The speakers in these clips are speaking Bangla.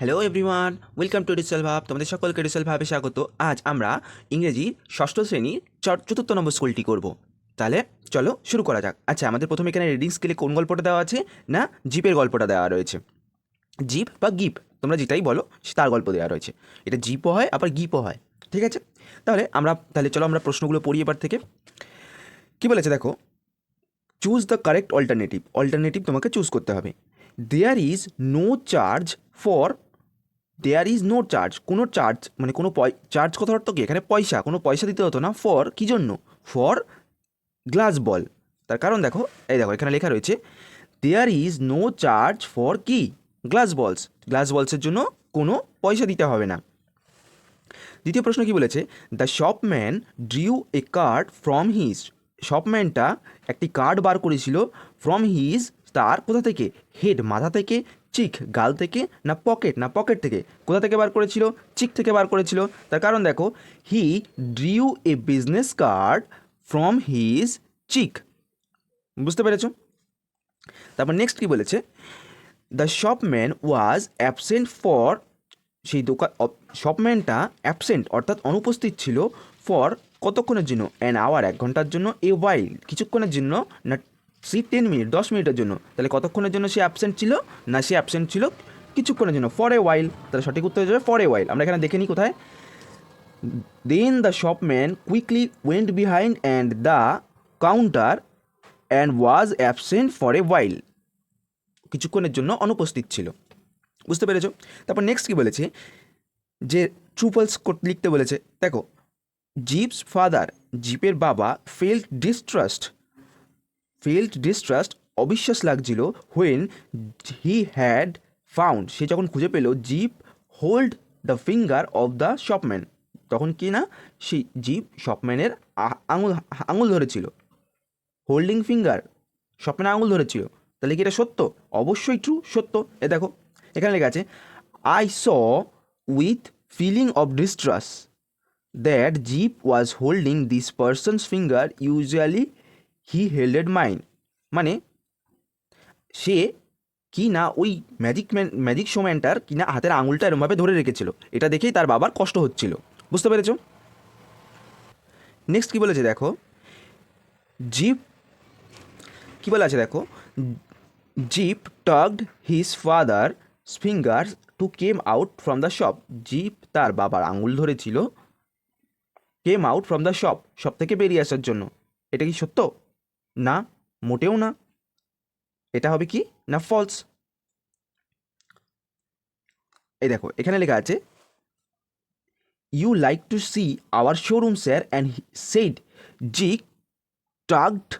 হ্যালো এভরিওয়ান ওয়েলকাম টু ডিসেল ভাব তোমাদের সকলকে ডিসেল ভাবে স্বাগত। আজ আমরা ইংরেজি ষষ্ঠ শ্রেণির চতুর্থ নম্বর স্কুলটি করব। তাহলে চলো শুরু করা যাক। আচ্ছা আমাদের প্রথমে এখানে রিডিং স্কেলে কোন গল্পটা দেওয়া আছে না জিপের গল্পটা দেওয়া রয়েছে? জিপ বা গিপ তোমরা যেটাই বলো তার গল্প দেওয়া রয়েছে। এটা জিপও হয়, আবার গিপও হয়। ঠিক আছে? তাহলে আমরা, তাহলে চলো আমরা প্রশ্নগুলো পড়ি এবার থেকে। কি বলেছে দেখো? Choose the correct alternative alternative তোমাকে চুজ করতে হবে। There is no charge for there is no charge কোনো চার্জ মানে কোনো চার্জ কথা অর্থ কি? এখানে পয়সা, কোনো পয়সা দিতে হতো না। ফর কী জন্য? ফর গ্লাস বল তার কারণ দেখো, এই দেখো, এখানে লেখা রয়েছে there is no charge for কি? গ্লাস বলস গ্লাস বলসের জন্য কোনো পয়সা দিতে হবে না। দ্বিতীয় প্রশ্ন কি বলেছে? The shopman drew a card from his শপম্যানটা একটি কার্ড বার করেছিল ফ্রম হিজ তার কোথা থেকে? হেড মাথা থেকে চিক, গাল থেকে না পকেট? না পকেট থেকে। কোথা থেকে বার করেছিল? চিক থেকে বার করেছিল। তার কারণ দেখো he drew a business card from his cheek. বুঝতে পেরেছ? তারপর নেক্সট কি বলেছে? The shopman was absent for সেই দোকান শপম্যানটা অ্যাবসেন্ট অর্থাৎ অনুপস্থিত ছিল ফর কতক্ষণের জন্য? অ্যান আওয়ার এক ঘণ্টার জন্য এ ওয়াইল কিছুক্ষণের জন্য, না সি টেন মিনিট দশ মিনিটের জন্য। তাহলে কতক্ষণের জন্য সে অ্যাবসেন্ট ছিল? না, সে অ্যাবসেন্ট ছিল কিছুক্ষণের জন্য ফর এ ওয়াইল তাহলে সঠিক উত্তর হয়ে যাবে ফর এ ওয়াইল আমরা এখানে দেখে নিই কোথায়। Then the shopman quickly went behind and the counter and was absent for a while কিছুক্ষণের জন্য অনুপস্থিত ছিল। বুঝতে পেরেছ? তারপর নেক্সট কী বলেছে? যে ট্রুপলস লিখতে বলেছে। দেখো জিপস ফাদার জিপের বাবা ফেল্ড ডিস্ট্রাস্ট ফেল্ড ডিস্ট্রাস্ট অবিশ্বাস লাগছিল হোয়েন হি হ্যাড ফাউন্ড সে যখন খুঁজে পেল Gip hold the finger of the shopman তখন কি না, সেই জিপ শপম্যানের আঙুল আঙুল ধরেছিল। হোল্ডিং ফিঙ্গার স্বপ্নে আঙুল ধরেছিল। তাহলে কি এটা সত্য? অবশ্যই ট্রু সত্য। এ দেখো, এখানে লেখা আছে I saw with feeling of distrust that Gip was holding this person's finger usually he held mine মানে সে কি না ওই ম্যাজিক ম্যান ম্যাজিক শোম্যানটার কি না হাতের আঙুলটা এরমভাবে ধরে রেখেছিল। এটা দেখেই তার বাবার কষ্ট হচ্ছিল। বুঝতে পেরেছ? নেক্সট কি বলেছে দেখো? জিপ, কি বলে আছে দেখো? Gip tugged his father finger to came out from the shop Gip তার বাবার আঙুল ধরেছিল came out from the shop shop থেকে বেরিয়ে আসার জন্য। এটা কি সত্য? না, মোটেও না। এটা হবে কি? না ফলস এই দেখো, এখানে লেখা আছে you like to see our showroom sir and said Gip tugged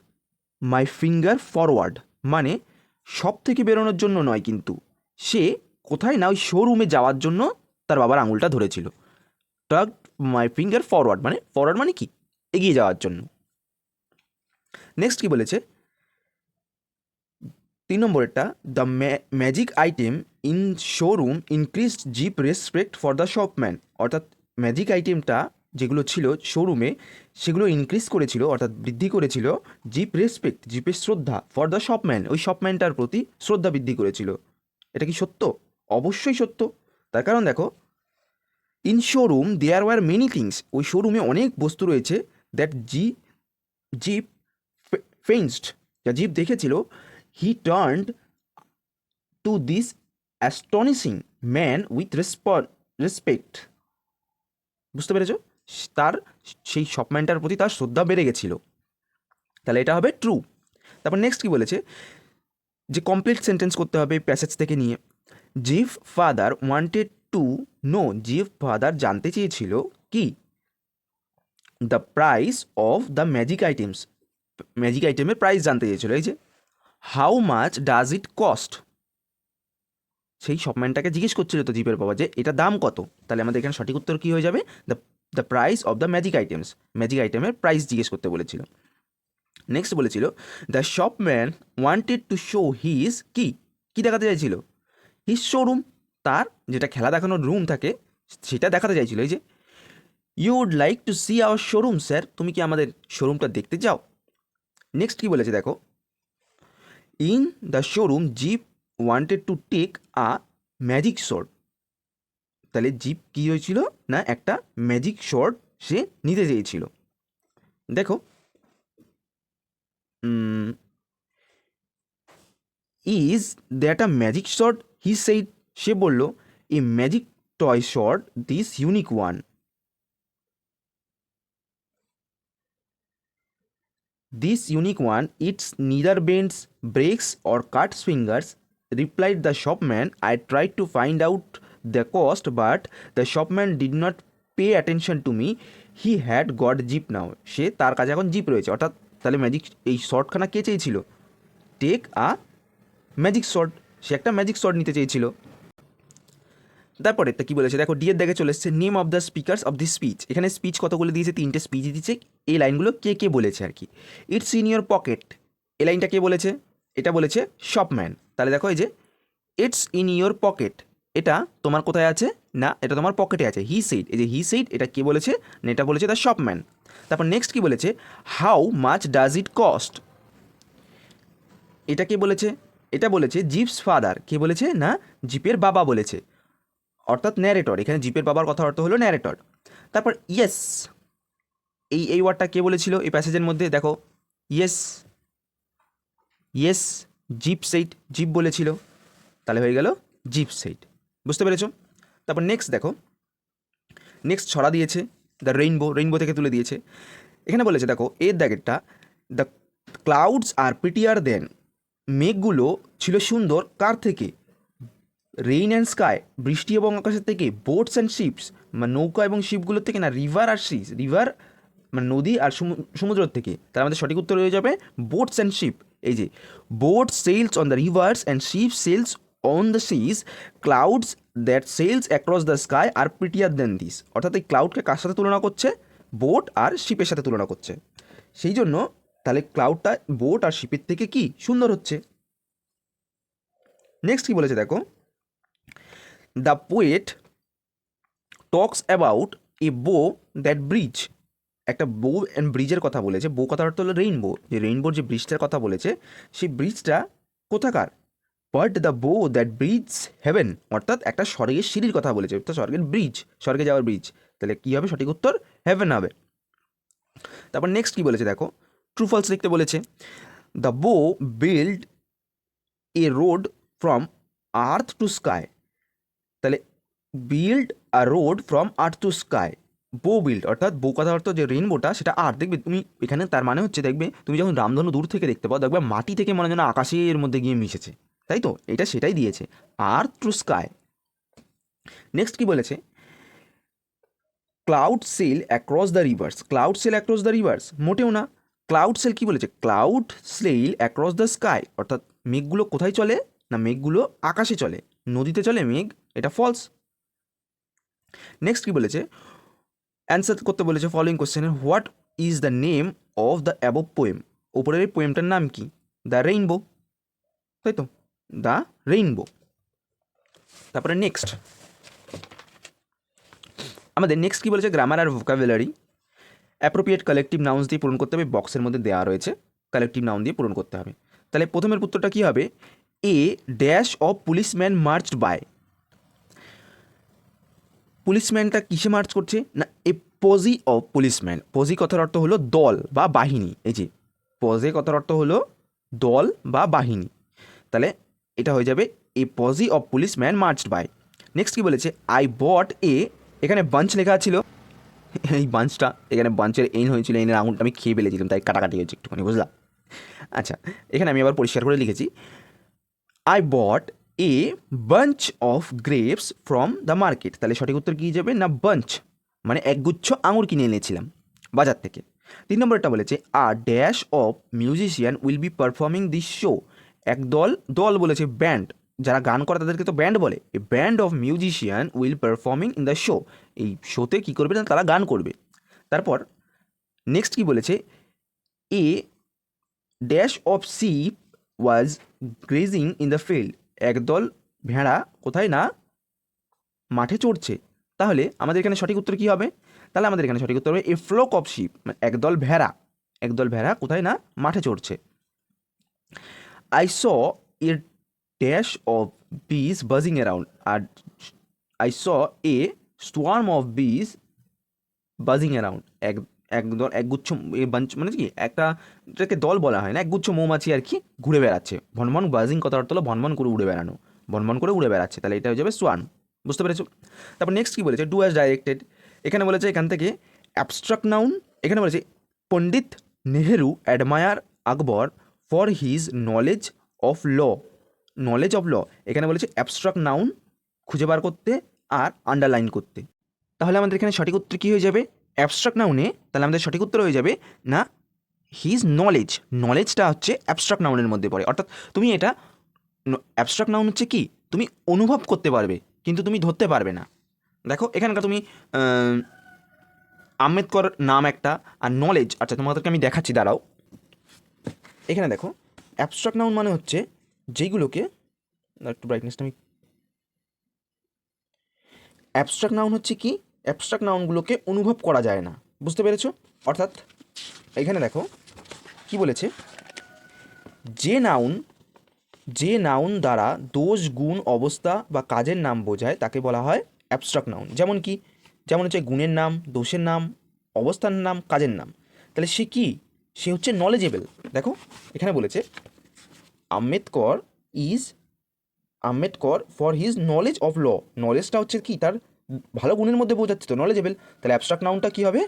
my finger forward মানে সব থেকে বেরোনোর জন্য নয় কিন্তু। সে কোথায় না ওই শোরুমে যাওয়ার জন্য তার বাবার আঙুলটা ধরেছিল। টাগ মাই ফিঙ্গার ফরওয়ার্ড মানে ফরওয়ার্ড মানে কি? এগিয়ে যাওয়ার জন্য। নেক্সট কি বলেছে? তিন নম্বরেরটা the magic item in showroom increased Gip respect for the shopman অর্থাৎ ম্যাজিক আইটেমটা যেগুলো ছিল শোরুমে সেগুলো ইনক্রিজ করেছিল, অর্থাৎ বৃদ্ধি করেছিল জিপ রেসপেক্ট জিপের শ্রদ্ধা ফর দ্য শপম্যান ওই শপম্যানটার প্রতি শ্রদ্ধা বৃদ্ধি করেছিল। এটা কি সত্য? অবশ্যই সত্য। তার কারণ দেখো in showroom there were many things ওই শোরুমে অনেক বস্তু রয়েছে দ্যাট জি জিপ ফেন্সড যা জিপ দেখেছিল he turned to this astonishing man with respect বুঝতে পেরেছ? তার, সেই শপম্যানটার প্রতি তার শ্রদ্ধা বেড়ে গেছিল। তাহলে এটা হবে ট্রু তারপর নেক্সট কি বলেছে? যে কমপ্লিট সেন্টেন্স করতে হবে প্যাসেজ থেকে নিয়ে। Gip father wanted to know Gip father জানতে চেয়েছিল কি? The price of the magic items magic আইটেমের প্রাইস জানতে চেয়েছিল। এই যে how much does it cost সেই শপম্যানটাকে জিজ্ঞেস করছিল তো জিপের বাবা যে, এটা দাম কত? তাহলে আমাদের এখানে সঠিক উত্তর কী হয়ে যাবে? The the price of the magic items magic আইটেমের প্রাইস জিজ্ঞেস করতে বলেছিল। নেক্সট বলেছিল the shopman wanted to show his কি কী দেখাতে চাইছিল? হিজ শোরুম তার, যেটা খেলা দেখানোর রুম থাকে, সেটা দেখাতে চাইছিল। এই যে you would like to see our showroom sir তুমি কি আমাদের শোরুমটা দেখতে চাও? নেক্সট কি বলেছে দেখো? In the showroom Gip wanted to take a magic sword তাহলে জিপ কী হয়েছিল? না, একটা ম্যাজিক শর্ট সে নিতে চেয়েছিল। দেখো। Is that a magic sword he said সে বলল a magic toy sword this unique one this unique one it's neither bends breaks or cut swingers replied the shopman I try to find out the cost but the shopman did not pay attention to me he had got Gip now সে তার কাছে এখন জিপ রয়েছে। অর্থাৎ তাহলে ম্যাজিক এই শর্টখানা কে চেয়েছিল? টেক আ ম্যাজিক শর্ট সে একটা ম্যাজিক শর্ট নিতে চেয়েছিল। তারপরে তা কি বলেছে? দেখো ডিএর দেখে চলে এসছে name of the speakers of the speech এখানে স্পিচ কতগুলো দিয়েছে? তিনটে স্পিচ দিয়েছে। এই লাইনগুলো কে কে বলেছে আর কি? ইটস ইন ইয়োর পকেট এই লাইনটা কে বলেছে? এটা বলেছে শপম্যান তাহলে দেখো, এই যে ইটস ইন ইয়োর পকেট এটা তোমার কোথায় আছে? না, এটা তোমার পকেটে আছে। হি সেইড এই যে হি সেইড এটা কে বলেছে? না, এটা বলেছে দ্য শপম্যান তারপর নেক্সট কি বলেছে? How much does it cost এটা কে বলেছে? এটা বলেছে জিপস ফাদার। কে বলেছে? না, জিপের বাবা বলেছে। অর্থাৎ ন্যারেটর এখানে জিপের বাবার কথা অর্থ হলো ন্যারেটর তারপর ইয়েস এই এই ওয়ার্ডটা কে বলেছিল? এই প্যাসেজের মধ্যে দেখো yes yes Gip said Gip বলেছিল। তাহলে হয়ে গেল জিপ সেইট বুঝতে পেরেছ? তারপর নেক্সট দেখো নেক্সট ছড়া দিয়েছে দ্য রেইনবো রেইনবো থেকে তুলে দিয়েছে। এখানে বলেছে, দেখো, এর দ্যাগেরটা দ্য ক্লাউডস আর পিটিয়ার দেন মেঘগুলো ছিল সুন্দর কার থেকে? রেইন অ্যান্ড স্কাই বৃষ্টি এবং আকাশের থেকে বোটস অ্যান্ড শিপস মানে নৌকা এবং শিপগুলোর থেকে না রিভার আর সিজ রিভার মানে নদী আর সমু- সমুদ্রের থেকে। তার আমাদের সঠিক উত্তর হয়ে যাবে বোটস অ্যান্ড শিপ এই যে boat sails on the rivers and ship sails on the seas clouds that sails across the sky are prettier than this অর্থাৎ এই ক্লাউডকে কার সাথে তুলনা করছে? বোট আর শিপের সাথে তুলনা করছে। সেই জন্য তাহলে ক্লাউডটা বোট আর শিপের থেকে কি সুন্দর হচ্ছে? নেক্সট কি বলেছে দেখো? The poet talks about a bow that bridge. একটা বো অ্যান্ড ব্রিজের কথা বলেছে। বো কথা অর্থ হলো রেইনবো। যে রেইনবোর যে ব্রিজটার কথা বলেছে সেই ব্রিজটা কোথাকার? But the bow that bridge heaven, অর্থাৎ একটা স্বর্গের সিঁড়ির কথা বলেছে। অর্থাৎ স্বর্গের ব্রিজ, স্বর্গে যাওয়ার ব্রিজ। তাহলে কী হবে? সঠিক উত্তর, হেভেন হবে। তারপর নেক্সট কী বলেছে দেখো? ট্রু ফলস লিখতে বলেছে। The bow build a road from earth to sky. তাহলে build a road from earth to sky bow build অর্থাৎ বো কথা অর্থ যে রেইনবোটা সেটা আর দেখবে। তুমি এখানে তার মানে হচ্ছে দেখবে, তুমি যখন রামধনু দূর থেকে দেখতে পাও, দেখবে মাটি থেকে মনে যেন আকাশের মধ্যে গিয়ে মিশেছে। তাই তো? এটা সেটাই দিয়েছে। আর্থ টু স্কাই নেক্সট কি বলেছে? Cloud sail across the rivers cloud sail across the rivers মোটেও না। ক্লাউড সেল কি বলেছে? Cloud sail across the sky অর্থাৎ মেঘগুলো কোথায় চলে? না, মেঘগুলো আকাশে চলে। নদীতে চলে মেঘ এটা ফলস নেক্সট কি বলেছে? অ্যান্সার করতে বলেছে ফলোয়িং কোশ্চেনের what is the name of the above poem ওপরের এই পোয়েমটার নাম কি? দ্য রেইনবো তাই তো? দ্য রেইনবো তারপরে নেক্সট আমাদের নেক্সট কী বলেছে? গ্রামার আর ভোকাবুলারি অ্যাপ্রোপ্রিয়েট কালেকটিভ নাউন্স দিয়ে পূরণ করতে হবে বক্সের মধ্যে দেওয়া রয়েছে। কালেকটিভ নাউন দিয়ে পূরণ করতে হবে। তাহলে প্রথমের উত্তরটা কী হবে? A dash of policeman marched by পুলিশম্যানটা কিসে মার্চ করছে? না, এ পজি অফ পুলিশম্যান। পজি কথার অর্থ হলো দল বা বাহিনী। এই যে, পজে কথার অর্থ হলো দল বা বাহিনী। তাহলে এটা হয়ে যাবে a posse of policeman marched by. Next কি বলেছে? আই বট এ, এখানে বাঞ্চ লেখা ছিল। এই বাঞ্চটা এখানে বাঞ্চের এন হয়েছিল এনের আঙুলটা আমি খেয়ে ফেলেছিলাম, তাই কাটাকাটি হয়েছে একটুখানি বুঝলাম আচ্ছা এখানে আমি আবার পরিষ্কার করে লিখেছি। I bought a bunch of grapes from the market তাহলে সঠিক উত্তর কী যাবে? না বাঞ্চ মানে একগুচ্ছ আঙুর কিনে এনেছিলাম বাজার থেকে। তিন নম্বরটা বলেছে a dash of musician will be performing this show এক দল দল বলেছে ব্যান্ড যারা গান করে তাদেরকে তো ব্যান্ড বলে। A band of musician will performing in the show এই শোতে কী করবে না, তারা গান করবে। তারপর নেক্সট কি বলেছে? A dash of sheep was grazing in the field একদল ভেড়া কোথায় না মাঠে চড়ছে। তাহলে আমাদের এখানে সঠিক উত্তর কী হবে? তাহলে আমাদের এখানে সঠিক উত্তর হবে এ ফ্লোক অফ শিপ একদল ভেড়া। একদল ভেড়া কোথায় না? মাঠে চড়ছে। I saw a dash of bees buzzing around R I saw a swarm of bees buzzing around এক এক দল একগুচ্ছ বাঞ্চ মানে কি, একটা এটাকে দল বলা হয় না, একগুচ্ছ মৌমাছি আর কি ঘুরে বেড়াচ্ছে। ভনভন বাজিং কথা অর্থ হলো ভনভন করে উড়ে বেড়ানো ভনভন করে উড়ে বেড়াচ্ছে। তাহলে এটা হয়ে যাবে সোয়ার্ম বুঝতে পেরেছ? তারপর নেক্সট কী বলেছে? ডু অ্যাজ ডাইরেক্টেড এখানে বলেছে এখান থেকে অ্যাবস্ট্রাক্ট নাউন এখানে বলেছে Pandit Nehru admire Akbar for his knowledge of law knowledge of law এখানে বলেছে অ্যাবস্ট্রাক্ট নাউন খুঁজে বার করতে আর আন্ডারলাইন করতে। তাহলে আমাদের এখানে সঠিক উত্তর কী হয়ে যাবে? অ্যাবস্ট্রাক্ট নাউনে তাহলে আমাদের সঠিক উত্তর হয়ে যাবে, না হিজ নলেজ নলেজটা হচ্ছে অ্যাবস্ট্রাক্ট নাউনের মধ্যে পড়ে। অর্থাৎ তুমি এটা অ্যাবস্ট্রাক্ট নাউন হচ্ছে কি, তুমি অনুভব করতে পারবে, কিন্তু তুমি ধরতে পারবে না। দেখো, এখানকার তুমি আম্বেদকর নাম একটা, আর নলেজ আচ্ছা তোমাদেরকে আমি দেখাচ্ছি, দাঁড়াও। এখানে দেখো অ্যাবস্ট্রাক্ট নাউন মানে হচ্ছে যেইগুলোকে একটু ব্রাইটনেসটা আমি অ্যাবস্ট্রাক্ট নাউন হচ্ছে কি অ্যাবস্ট্রাক্ট নাউনগুলোকে অনুভব করা যায় না। বুঝতে পেরেছ? অর্থাৎ, এখানে দেখো, কি বলেছে? যে নাউন যে নাউন দ্বারা দোষ, গুণ, অবস্থা বা কাজের নাম বোঝায়, তাকে বলা হয় অ্যাবস্ট্রাক্ট নাউন যেমন কি? যেমন হচ্ছে গুণের নাম, দোষের নাম, অবস্থার নাম, কাজের নাম। তাহলে সে কি? সে হচ্ছে নলেজেবল দেখো, এখানে বলেছে Ambedkar is Ambedkar for his knowledge of law নলেজটা হচ্ছে কি? তার ভালো গুণের মধ্যে বোঝাচ্ছে তো নলেজেবল তাহলে অ্যাবস্ট্রাক্ট নাউনটা কী হবে?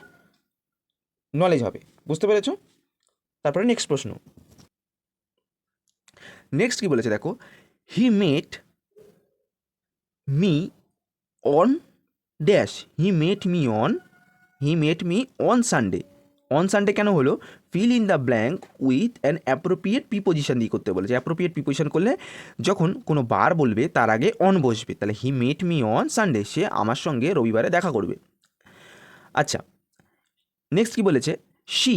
নলেজ হবে। বুঝতে পেরেছ? তারপরে নেক্সট প্রশ্ন। নেক্সট কি বলেছে দেখো? He met me on dash he met me on he met me on Sunday on Sunday কেন হলো? Fill in the blank with an appropriate preposition দিয়ে করতে বলেছে। অ্যাপ্রোপ্রিয়েট প্রিপোজিশন করলে যখন কোনো বার বলবে, তার আগে অন বসবে। তাহলে he met me on Sunday সে আমার সঙ্গে রবিবারে দেখা করবে। আচ্ছা নেক্সট কি বলেছে? শি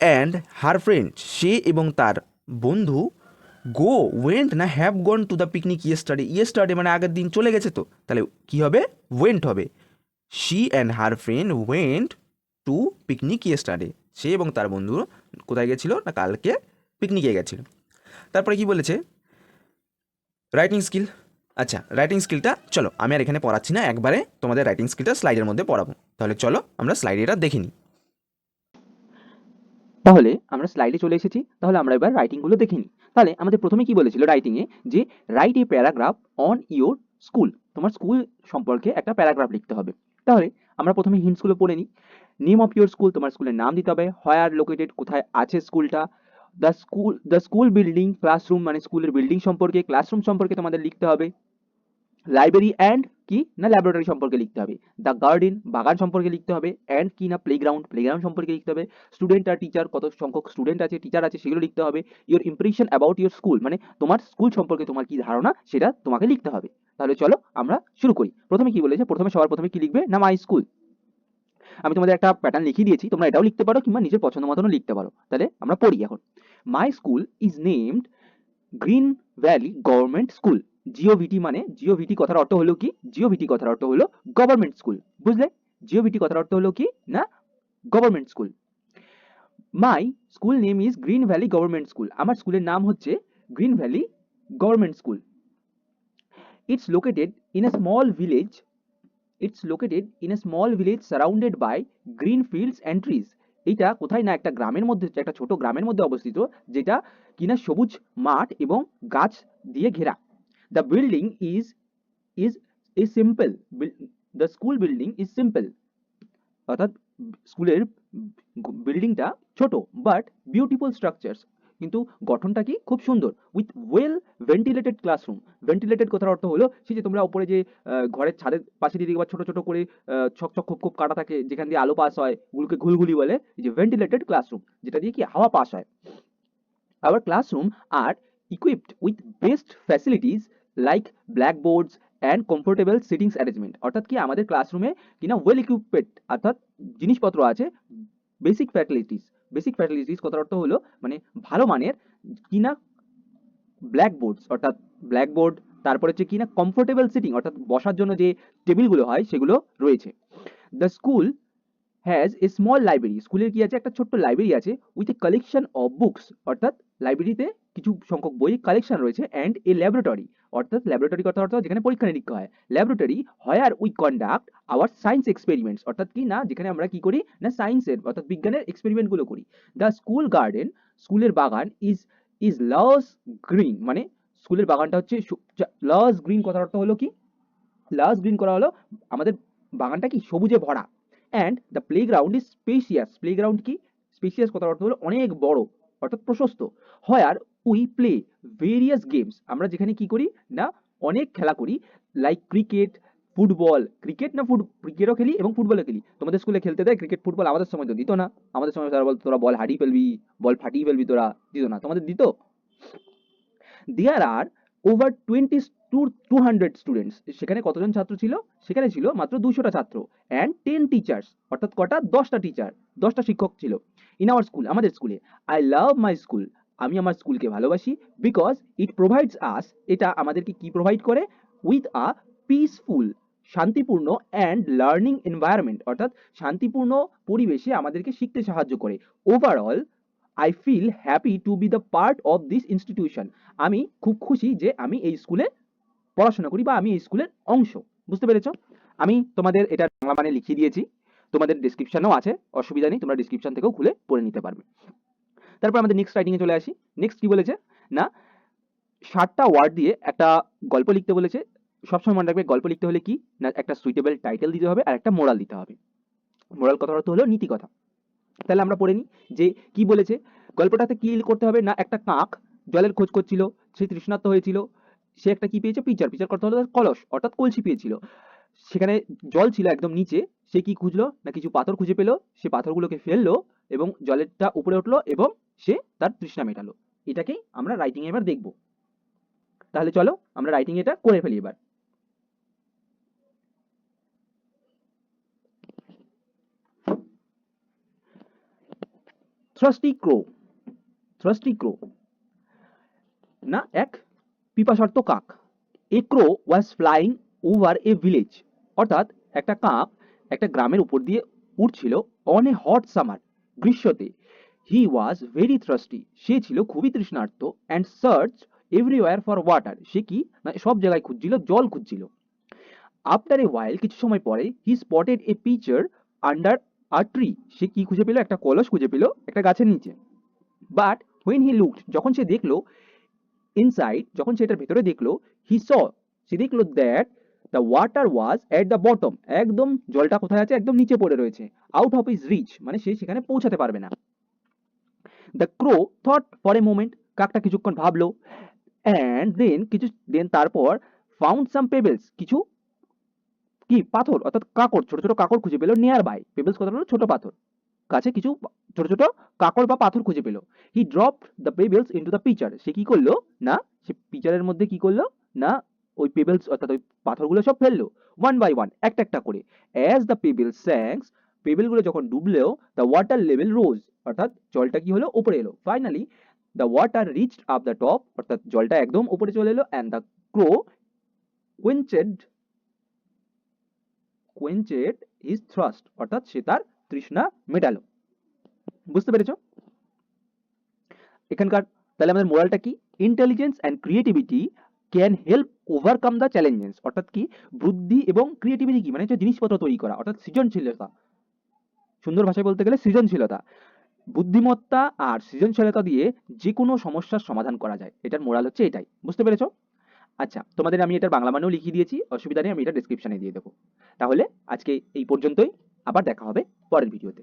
অ্যান্ড হার ফ্রেন্ড সে এবং তার বন্ধু গো ওয়েন্ট না have gone to the picnic yesterday yesterday মানে আগের দিন চলে গেছে তো। তাহলে কি হবে? ওয়েন্ট হবে। She and her friend went to picnic ইয়ে ইয়েস্টারডে সে এবং তার বন্ধু কোথায় গেছিল না কালকে পিকনিকে গেছিল। তারপরে কি বলেছে? রাইটিং স্কিল আচ্ছা রাইটিং স্কিলটা চলো, আমি আর এখানে পড়াচ্ছি না, একবারে তোমাদের রাইটিং স্কিলটা স্লাইডের মধ্যে পড়াবো। তাহলে চলো, আমরা স্লাইডে এটা দেখে নিই। তাহলে আমরা স্লাইডে চলে এসেছি, তাহলে আমরা এবার রাইটিংগুলো দেখে নিই। তাহলে আমাদের প্রথমে কি বলেছিল রাইটিংয়ে যে write a paragraph on your school তোমার স্কুল সম্পর্কে একটা প্যারাগ্রাফ লিখতে হবে। তাহলে আমরা প্রথমে হিন্টসগুলো পড়ে নিই। নেম অফ ইউর স্কুল তোমার স্কুলের নাম দিতে হবে হোয়ার লোকেটেড কোথায় আছে স্কুলটা the school the school building classroom মানে স্কুলের বিল্ডিং সম্পর্কে ক্লাসরুম সম্পর্কে তোমাদের লিখতে হবে লাইব্রেরি অ্যান্ড কি না ল্যাবরেটরি সম্পর্কে লিখতে হবে দ্য গার্ডেন বাগান সম্পর্কে লিখতে হবে অ্যান্ড কি না প্লেগ্রাউন্ড প্লেগ্রাউন্ড সম্পর্কে লিখতে হবে স্টুডেন্ট আর টিচার কত সংখ্যক স্টুডেন্ট আছে টিচার আছে, সেগুলো লিখতে হবে your impression about your school মানে তোমার স্কুল সম্পর্কে তোমার কি ধারণা, সেটা তোমাকে লিখতে হবে, তাহলে চলো আমরা শুরু করি, প্রথমে কি বলেছে, প্রথমে সবার প্রথমে কি লিখবে, না মাই স্কুল আমি তোমাদের একটা প্যাটার্ন লিখিয়ে দিয়েছি, তোমরা এটাও লিখতে পারো কিংবা নিজের পছন্দ মতনও লিখতে পারো। তাহলে আমরা পড়ি এখন। My school is named Green Valley Government School GOVT মানে জিওভিটি কথার অর্থ হলো কি? জিওভিটি কথার অর্থ হলো গভর্নমেন্ট স্কুল বুঝলে? জিওভিটি কথার অর্থ হলো কি? না? Government school my school name is Green Valley Government School আমার স্কুলের নাম হচ্ছে Green Valley Government School it's located in a small village it's located in a small village surrounded by green fields and trees এইটা কোথায় না একটা গ্রামের মধ্যে, একটা ছোট গ্রামের মধ্যে অবস্থিত, যেটা কিনা সবুজ মাঠ এবং গাছ দিয়ে ঘেরা। The building is is is simple the school building is simple অর্থাৎ স্কুলের বিল্ডিংটা ছোট বাট বিউটিফুল স্ট্রাকচার্স কিন্তু গঠনটা কি? খুব সুন্দর। With well ventilated classroom ventilated কথার অর্থ হলো সেই যে তোমরা উপরে যে ঘরের ছাদের পাশে দিয়ে দেখবা ছোট ছোট করে ছক ছক খুব খুব কাটা থাকে, যেখান দিয়ে আলো পাস হয়, ওগুলোকে ঘুলঘুলি বলে যে ভেন্টিলেটেড ক্লাসরুম যেটা দিয়ে কি হাওয়া পাস হয়। Our classroom are equipped with best facilities like blackboards and comfortable seatings arrangement অর্থাৎ কি আমাদের ক্লাসরুমে কিনা ওয়েল ইকুইপড অর্থাৎ জিনিসপত্র আছে বেসিক ফ্যাসিলিটিস বেসিক ফ্যাসিলিটিস কথার অর্থ হলো মানে ভালো মানের কিনা ব্ল্যাকবোর্ডস অর্থাৎ ব্ল্যাকবোর্ড তারপরে হচ্ছে কিনা কমফোর্টেবল সিটিং অর্থাৎ বসার জন্য যে টেবিলগুলো হয় সেগুলো রয়েছে। The school has a small library স্কুলের কি আছে? একটা ছোট্ট লাইব্রেরি আছে with a collection of books অর্থাৎ লাইব্রেরিতে কিছু সংখ্যক বই কালেকশন রয়েছে অ্যান্ড এ ল্যাবরেটরি অর্থাৎ ল্যাবরেটরি কথা অর্থ যেখানে পরীক্ষা নিরীক্ষা হয়। Laboratory where we conduct our science experiments অর্থাৎ কি না? যেখানে আমরা কি করি? না সায়েন্সের অর্থাৎ বিজ্ঞানের এক্সপেরিমেন্টগুলো করি। দ্য স্কুল গার্ডেন স্কুলের বাগান ইজ ইজ লস গ্রিন মানে স্কুলের বাগানটা হচ্ছে লস গ্রিন কথার অর্থ হলো কি? লাস গ্রিন করা হলো আমাদের বাগানটা কি? সবুজে ভরা। And the playground is spacious playground কি? স্পেশিয়াস কথার অর্থ হলো অনেক বড়, অর্থাৎ প্রশস্ত। Where we play various games আমরা যেখানে কি করি না, অনেক খেলা করি লাইক ক্রিকেট ফুটবল ক্রিকেট না ফুট ক্রিকেটও খেলি এবং ফুটবলও খেলি। তোমাদের স্কুলে খেলতে দেয় ক্রিকেট ফুটবল আমাদের সময় তো দিত না। আমাদের সময় তারা বল তোরা বল হারিয়ে ফেলবি বল ফাটিয়ে ফেলবি তোরা। দিত না, তোমাদের দিত? There are over twenty two two hundred students সেখানে কতজন ছাত্র ছিল? সেখানে ছিল মাত্র দুশোটা ছাত্র অ্যান্ড টেন টিচার্স অর্থাৎ কটা? দশটা টিচার দশটা শিক্ষক ছিল। ইন আওয়ার স্কুল আমাদের স্কুলে আই লাভ মাই স্কুল আমি আমার স্কুলকে ভালোবাসি বিকজ ইট প্রোভাইডস আস এটা আমাদেরকে কি প্রোভাইড করে? উইথ আ পিসফুল শান্তিপূর্ণ অ্যান্ড লার্নিং এনভায়রনমেন্ট অর্থাৎ শান্তিপূর্ণ পরিবেশে আমাদেরকে শিখতে সাহায্য করে। Overall I feel happy to be the part of this institution আমি খুব খুশি যে আমি এই স্কুলে পড়াশোনা করি বা আমি এই স্কুলের অংশ। বুঝতে পেরেছ? আমি তোমাদের এটা বাংলা মানে লিখিয়ে দিয়েছি। তোমাদের ডিসক্রিপশনেও আছে, অসুবিধা নেই, তোমরা ডিসক্রিপশন থেকেও খুলে পড়ে নিতে পারবে। তারপর আমাদের নেক্সট রাইটিংয়ে চলে আসি। নেক্সট কি বলেছে? না ষাটটা ওয়ার্ড দিয়ে একটা গল্প লিখতে বলেছে। সবসময় মনে রাখবে, গল্প লিখতে হলে কি? না, একটা সুইটেবল টাইটেল দিতে হবে আর একটা মোরাল দিতে হবে। মোরাল কথার অর্থ হলো নীতি কথা। তাহলে আমরা পড়ে নিই যে কি বলেছে? গল্পটাতে কি করতে হবে? না, একটা কাক জলের খোঁজ করছিল, সে তৃষ্ণার্ত হয়েছিল, সে একটা কি পেয়েছে? পিচার পিচার করতে হলো তার কলস, অর্থাৎ কলসি পেয়েছিল। সেখানে জল ছিল একদম নিচে, সে কি খুঁজলো? না, কিছু পাথর খুঁজে পেল, সে পাথরগুলোকে ফেলল এবং জলেরটা উপরে উঠল এবং সে তার তৃষ্ণা মেটালো। এটাকেই আমরা রাইটিং এবার দেখব। তাহলে চলো আমরা রাইটিং এটা করে ফেলি এবার। থ্রাস্টি ক্রো থ্রাস্টি ক্রো না, এক পিপাসার্থ কাক। A crow was flying over a village অর্থাৎ একটা কাক একটা গ্রামের উপর দিয়ে উঠছিল অন এ হট সামার গ্রীষ্মতে। হি ওয়াজ ভেরি থ্রাস্টি সে ছিল খুবই তৃষ্ণার্ত and search everywhere for water সে কি? না, সব জায়গায় খুঁজছিল, জল খুঁজছিল। আফটার এ ওয়াইল কিছু সময় পরে he spotted a pitcher under a tree সে কি খুঁজে পেল? একটা কলস খুঁজে পেল, একটা গাছের নিচে। বাট হোয়েন হি লুকড যখন সে দেখল ইনসাইড যখন সে এটার ভেতরে দেখল হি স সে দেখল that the water was at the bottom একদম জলটা কোথায় আছে? একদম নিচে পড়ে রয়েছে আউট অফ ইজ রিচ মানে সে সেখানে পৌঁছাতে পারবে না। The crow thought for a moment কাকটা কিছুক্ষণ ভাবলো অ্যান্ড দেন কিছু দেন তারপর ফাউন্ড সাম পেবেলস কিছু কি, পাথর, অর্থাৎ কাকড়, ছোট ছোট কাকড় খুঁজে পেল নিয়ার বাই পেবেলস কথা হলো ছোট পাথর, কাছে কিছু ছোট ছোট কাকড় বা পাথর খুঁজে পেল he drop the pebbles into the pitcher সে কি করল, না, সে পিচারের মধ্যে কি করল, না, ওই পেবেলস অর্থাৎ ওই পাথরগুলো সব ফেলল ওয়ান বাই ওয়ান একটা একটা করে অ্যাজ দ্য পেবেলস স্যাংস পেবেলগুলো যখন ডুবলেও দ্য ওয়াটার লেভেল রোজ অর্থাৎ জলটা কি হলো? উপরে এলো। Finally the water reached up the top অর্থাৎ জলটা একদম উপরে চলে এলো and the crow quenched quenched its thirst অর্থাৎ সে তার তৃষ্ণা মেটালো। বুঝতে পেরেছ? এখানকার, তাহলে আমাদের মোরালটা কি? Intelligence and creativity can help overcome the challenges অর্থাৎ কি? বুদ্ধি এবং ক্রিয়েটিভিটি কি? মানে হচ্ছে জিনিসপত্র তৈরি করা, অর্থাৎ সৃজনশীলতা। সুন্দর ভাষায় বলতে গেলে সৃজনশীলতা। বুদ্ধিমত্তা আর সৃজনশীলতা দিয়ে যে কোনো সমস্যার সমাধান করা যায়। এটার মোরাল হচ্ছে এটাই। বুঝতে পেরেছ? আচ্ছা তোমাদের আমি এটার বাংলা মানেও লিখিয়ে দিয়েছি। অসুবিধা নেই, আমি এটা ডিসক্রিপশানে দিয়ে দেবো। তাহলে আজকে এই পর্যন্তই। আবার দেখা হবে পরের ভিডিওতে।